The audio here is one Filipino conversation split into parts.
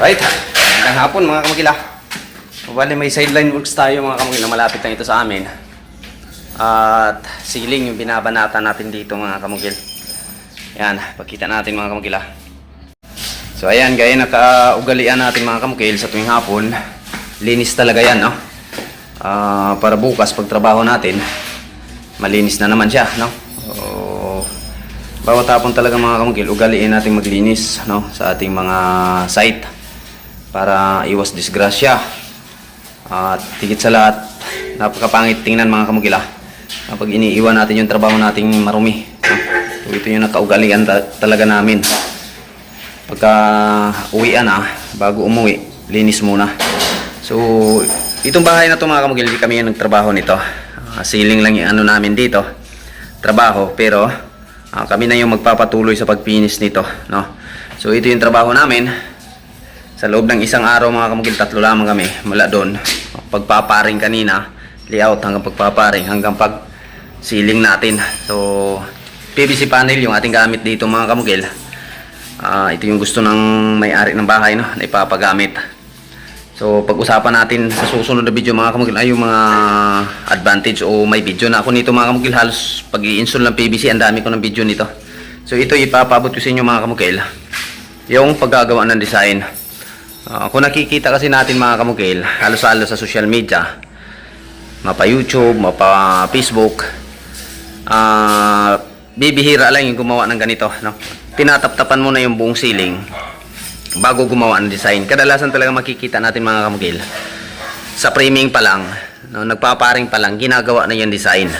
Right. Magandang hapon mga kamagila. Bali may sideline works tayo mga kamagila. Malapit lang ito sa amin. At ceiling yung binabanata natin dito mga kamagil. Yan, pakita natin mga kamagila. So ayan, gaya nakaugalian natin mga kamagil sa tuwing hapon. Linis talaga yan, no? Ah, para bukas pagtrabaho natin, malinis na naman siya, no? So, bawat hapon talaga mga kamugil, ugaliin natin maglinis no, sa ating mga site para iwas disgrasya. At tigit sa lahat, napakapangit tingnan mga kamugil ah, kapag iniiwan natin yung trabaho nating marumi. So, ito yung nakaugalian ta- talaga namin. Pagka uwian na, bago umuwi, linis muna. So, itong bahay na to mga kamugil, hindi kami yung nagtrabaho nito. Ah, ceiling lang yung ano namin dito, trabaho, pero Ah, kami na yung magpapatuloy sa pagpinis nito, no? So ito yung trabaho namin. Sa loob ng isang araw mga kamugil, tatlo lamang kami mula doon. Pagpaparing kanina, layout hanggang pagpaparing hanggang pag ceiling natin. So PVC panel yung ating gamit dito mga kamugil. Ah, ito yung gusto ng may-ari ng bahay no, na ipapagamit. So, pag-usapan natin sa susunod na video mga kamugil ay yung mga advantage o may video na ako nito mga kamugil. Halos pag i-install ng PVC, ang dami ko ng video nito. So, ito ipapabot ko sa inyo mga kamugil. Yung paggagawa ng design. Ah, kung nakikita kasi natin mga kamugil, halos-halos sa social media, mapa YouTube, mapa Facebook, ah, bibihira lang yung gumawa ng ganito. No? Tinataptapan mo na yung buong ceiling bago gumawa ng design. Kadalasan talaga makikita natin mga kamugil. Sa framing pa lang, no, nagpaparing pa lang, ginagawa na yung design.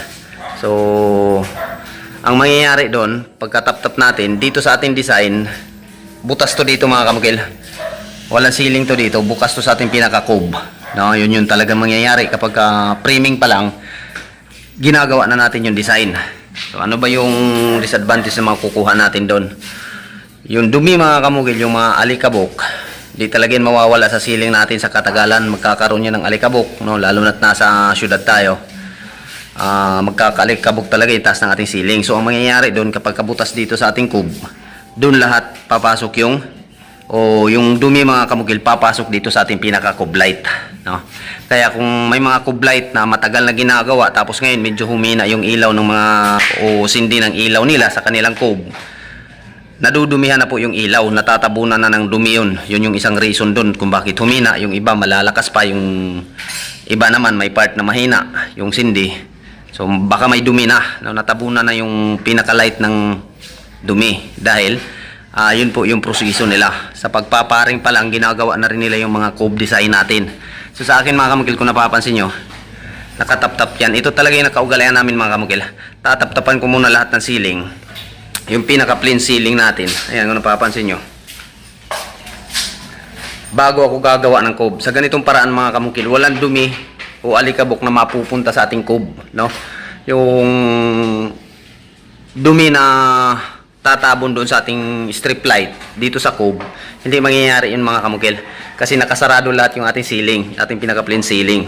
So, ang mangyayari doon, pagkatap-tap natin, dito sa ating design, butas to dito mga kamugil. Walang ceiling to dito, bukas to sa ating pinaka-cove. No, yun yun talaga mangyayari kapag ah, framing pa lang, ginagawa na natin yung design. So, ano ba yung disadvantage na makukuha natin doon? Yung dumi mga kamugil, yung mga alikabok, di talaga yan mawawala sa ceiling natin sa katagalan. Magkakaroon yan ng alikabok, no? lalo na't nasa syudad tayo. Ah, magkakalikabok talaga yung taas ng ating ceiling. So, ang mangyayari doon kapag kabutas dito sa ating cube, doon lahat papasok yung o yung dumi mga kamugil papasok dito sa ating pinaka cube light no kaya kung may mga cube light na matagal na ginagawa tapos ngayon medyo humina yung ilaw ng mga o sindi ng ilaw nila sa kanilang cube nadudumihan na po yung ilaw, natatabunan na ng dumi yun. Yun yung isang reason dun kung bakit humina. Yung iba malalakas pa, yung iba naman may part na mahina, yung sindi. So baka may dumi na, no, natabunan na yung pinaka-light ng dumi. Dahil ah, yun po yung proseso nila. Sa pagpaparing pa lang, ginagawa na rin nila yung mga cove design natin. So sa akin mga kamukil, kung napapansin nyo, nakatap-tap yan. Ito talaga yung nakaugalayan namin mga kamukil. Tatap-tapan ko muna lahat ng ceiling yung pinaka plain ceiling natin ayan kung napapansin nyo bago ako gagawa ng cove sa ganitong paraan mga kamukil walang dumi o alikabok na mapupunta sa ating cove no yung dumi na tatabon doon sa ating strip light dito sa cove. Hindi mangyayari yun mga kamukil kasi nakasarado lahat yung ating ceiling ating pinaka plain ceiling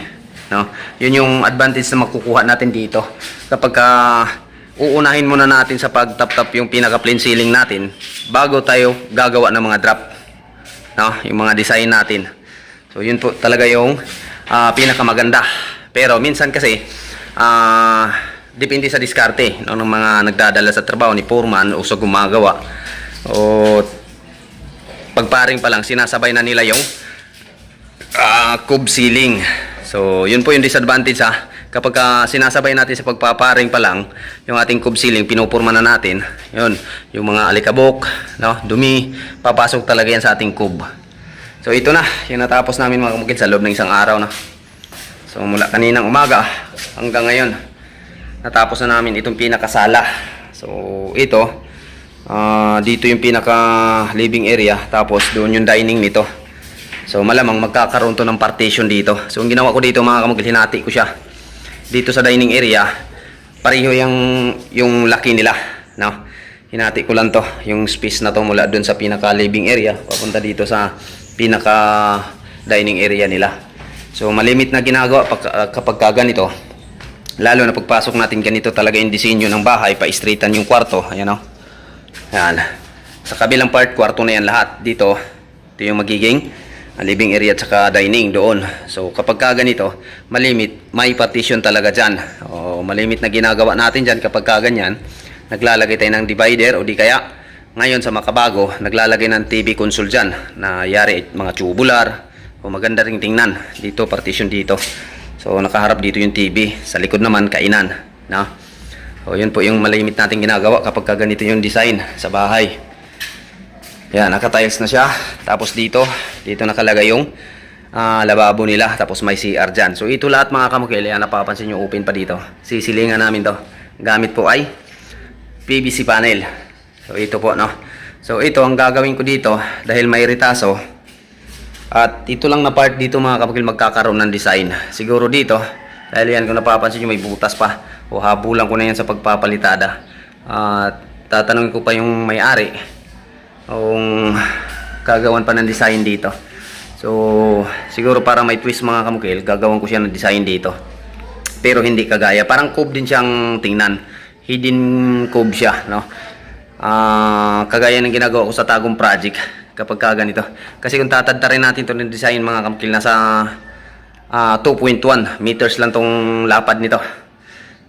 no? Yun yung advantage na makukuha natin dito. Kapag ka uunahin muna natin sa pagtap-tap yung pinaka plain ceiling natin bago tayo gagawa ng mga drop no? Yung mga design natin. So yun po talaga yung ah, pinakamaganda. Pero minsan kasi ah, depende sa diskarte no, ng mga nagdadala sa trabaho ni foreman o sa gumagawa. O pagparing pa lang sinasabay na nila yung ah, cube ceiling. So yun po yung disadvantage ha kapag ah, sinasabay natin sa pagpaparing pa lang yung ating cube ceiling pinupurma na natin. Yun yung mga alikabok no dumi papasok talaga yan sa ating cube. So ito na yung natapos namin mga kamukid sa loob ng isang araw na so mula kaninang umaga hanggang ngayon natapos na namin itong pinakasala. So ito ah, dito yung pinaka living area tapos doon yung dining nito. So malamang magkakaroon to ng partition dito. So ang ginawa ko dito mga kamukid hinati ko siya. Dito sa dining area pareho yung yung laki nila no? Hinati ko lang to yung space na to mula dun sa pinaka living area papunta dito sa pinaka dining area nila. So malimit na ginagawa pag, ah, kapag ka ganito lalo na pagpasok natin ganito talaga yung disenyo ng bahay pa straightan yung kwarto ayan o yan sa kabilang part kwarto na yan lahat dito Ito yung magiging ah, living area at saka dining doon. So kapag ka ganito, malimit, may partition talaga dyan. O malimit na ginagawa natin dyan kapag ka ganyan, naglalagay tayo ng divider o di kaya ngayon sa makabago, naglalagay ng TV console dyan na yari mga tubular o maganda ring tingnan. Dito, partition dito. So nakaharap dito yung TV. Sa likod naman, kainan. No? So yun po yung malimit natin ginagawa kapag ka ganito yung design sa bahay. Yan, naka-tiles na siya. Tapos dito, dito nakalagay yung ah, lababo nila. Tapos may CR dyan. So ito lahat mga kamukil. Yan, napapansin nyo, open pa dito. Sisilingan namin to. Gamit po ay PVC panel. So ito po, no. So ito, ang gagawin ko dito, dahil may ritaso, at ito lang na part dito mga kapakil magkakaroon ng design. Siguro dito, dahil yan kung napapansin nyo may butas pa. O habulan ko na yan sa pagpapalitada. At tatanungin ko pa yung may-ari kung gagawan pa ng design dito. So, siguro para may twist mga kamukil, gagawan ko siya ng design dito. Pero hindi kagaya. Parang cove din siyang tingnan. Hidden cove siya, no? Ah, kagaya ng ginagawa ko sa Tagong Project kapag ka ganito. Kasi kung tatadta rin natin ito ng design mga kamukil, nasa ah, 2.1 meters lang tong lapad nito.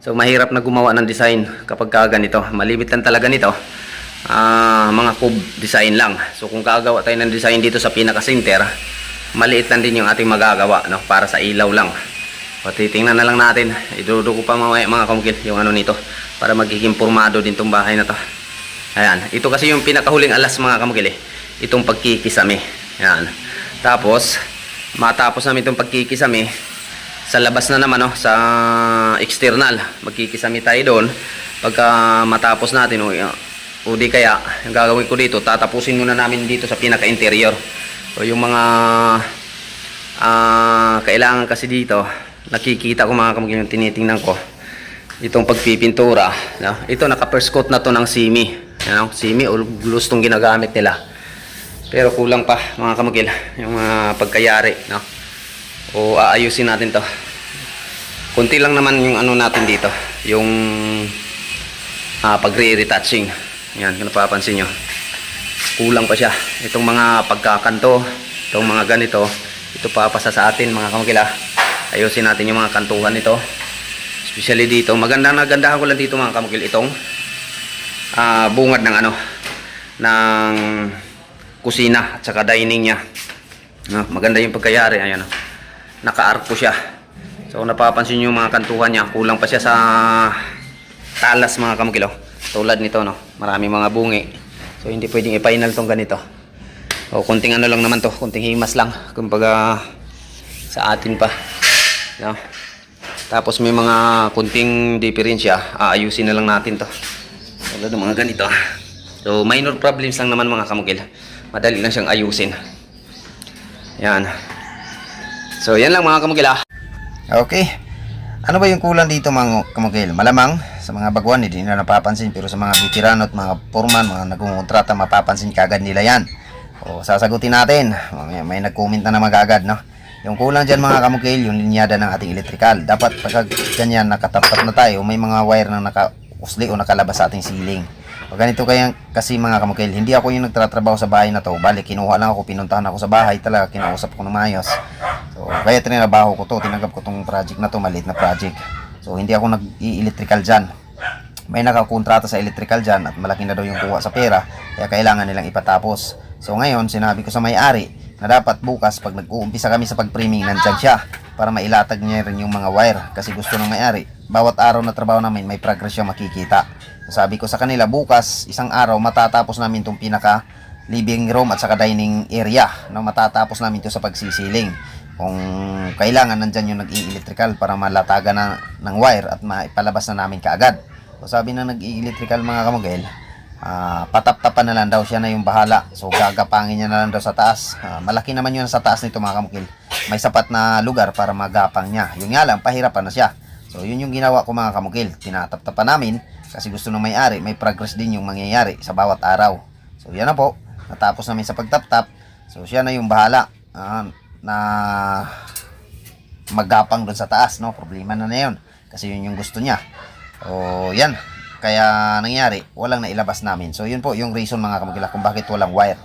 So mahirap na gumawa ng design kapag ka ganito. Malimit lang talaga nito. Ah, mga cube design lang. So kung gagawa tayo ng design dito sa pinaka-center, maliit lang din yung ating magagawa no para sa ilaw lang. O titingnan na lang natin. Iduduko pa mamaya mga kamukil yung ano nito para magiging formado din tong bahay na to. Ayan, ito kasi yung pinakahuling alas mga kamukil eh. Itong pagkikisami. Ayan. Tapos matapos namin itong pagkikisami, sa labas na naman no, sa external magkikisami tayo doon pagka matapos natin o, o di kaya yung gagawin ko dito tatapusin muna namin dito sa pinaka interior o yung mga ah, kailangan kasi dito nakikita ko mga kamagin yung tinitingnan ko itong pagpipintura no? ito naka first coat na to ng simi ano? simi o glue tong ginagamit nila pero kulang pa mga kamagil yung mga pagkayari no? o aayusin natin to. Kunti lang naman yung ano natin dito yung ah, pag retouching yan kung napapansin nyo. Kulang pa siya. Itong mga pagkakanto itong mga ganito ito papasa sa atin mga kamagila ayusin natin yung mga kantuhan nito. Especially dito. Maganda na gandahan ko lang dito mga kamagil itong ah, bungad ng ano ng kusina at saka dining niya no, maganda yung pagkayari ayan oh naka-arco siya. So napapansin niyo mga kantuhan niya, kulang pa siya sa talas mga kamukilo. Tulad nito no, marami mga bungi. So hindi pwedeng i-final tong ganito. O kunting ano lang naman to, kunting himas lang kumbaga sa atin pa. No? Tapos may mga kunting diferensya, aayusin na lang natin to. Tulad ng mga ganito. So minor problems lang naman mga kamukil. Madali lang siyang ayusin. Yan. So, yan lang mga kamugila. Okay. Ano ba yung kulang dito mga kamugil? Malamang sa mga baguhan hindi nila napapansin pero sa mga veterano at mga foreman, mga nagkukontrata mapapansin kagad nila yan. O sasagutin natin. May, may nag-comment na naman kagad, no? Yung kulang dyan mga kamugil, yung linyada ng ating electrical. Dapat pagka ganyan nakatapat na tayo, may mga wire na nakausli o nakalabas sa ating ceiling. O ganito kaya kasi mga kamukil, hindi ako yung nagtatrabaho sa bahay na to. Bali, kinuha lang ako, pinuntahan ako sa bahay talaga, kinausap ko ng maayos. So, kaya trinabaho ko to, tinanggap ko tong project na to, maliit na project. So, hindi ako nag-electrical dyan. May nakakontrata sa electrical dyan at malaki na daw yung kuha sa pera, kaya kailangan nilang ipatapos. So, ngayon, sinabi ko sa may-ari na dapat bukas, pag nag-uumpisa kami sa pag-priming, nandyan siya para mailatag niya rin yung mga wire kasi gusto ng may-ari. Bawat araw na trabaho namin, may progress siya makikita. Sabi ko sa kanila, bukas, isang araw, matatapos namin itong pinaka living room at saka dining area. No, matatapos namin ito sa pagsisiling. Kung kailangan, nandyan yung nag-i-electrical para malatagan na ng wire at maipalabas na namin kaagad. So, sabi na nag-i-electrical mga kamugel, ah, patap-tapan na lang daw siya na yung bahala. So, gagapangin niya na lang daw sa taas. Ah, malaki naman yun sa taas nito mga kamukil. May sapat na lugar para magapang niya. Yun nga lang, pahirapan na siya. So, yun yung ginawa ko mga kamukil. Tinatap-tapan namin kasi gusto ng may-ari, may progress din yung mangyayari sa bawat araw. So, yan na po. Natapos namin sa pagtap-tap. So, siya na yung bahala ah, na maggapang doon sa taas, no? Problema na na yun. Kasi yun yung gusto niya. O, yan. Kaya nangyari, walang nailabas namin. So, yun po yung reason mga kamagila kung bakit walang wire.